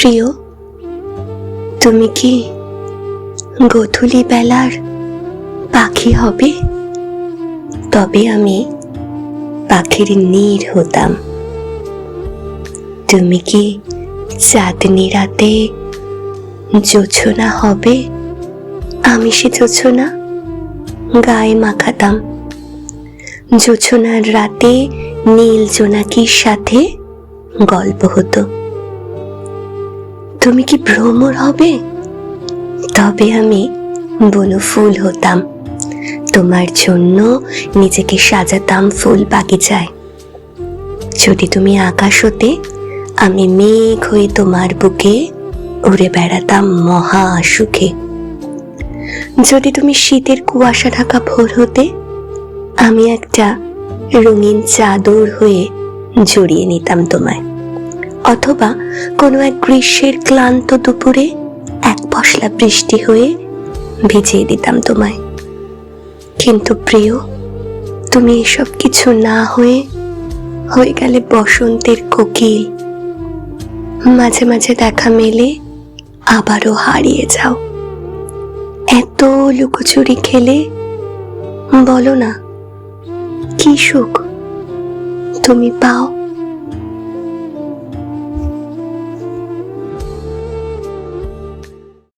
প্রিয়, তুমি কি গধূলি বেলার পাখি হবে? তবে আমি পাখির নীর হতাম। তুমি কি চাঁদনি রাতে জোছনা হবে? আমি সে জোছনা গায়ে মাখাতাম। জোছনার রাতে নীল জোনাকির সাথে গল্প হতো। তুমি কি ভ্রমর হবে? তবে আমি বনফুল হতাম। তোমার জন্য নিজেকে সাজাতাম ফুল বাগিচায়। যদি তুমি আকাশ হতে, আমি মেঘ হয়ে তোমার বুকে উড়ে বেড়াতাম মহা সুখে। যদি তুমি শীতের কুয়াশা ঢাকা ভোর হতে, আমি একটা রঙিন চাদর হয়ে জড়িয়ে নিতাম তোমায়। অথবা কোনো এক গ্রীষ্মের ক্লান্ত দুপুরে এক পশলা বৃষ্টি হয়ে ভিজিয়ে দিতাম তোমায়। কিন্তু প্রিয়, তুমি এসব কিছু না হয়ে হয়ে গেলে বসন্তের কোকিল। মাঝে মাঝে দেখা মেলে, আবারও হারিয়ে যাও। এত লুকোচুরি খেলে, বলো না, কি সুখ? তুমি পাও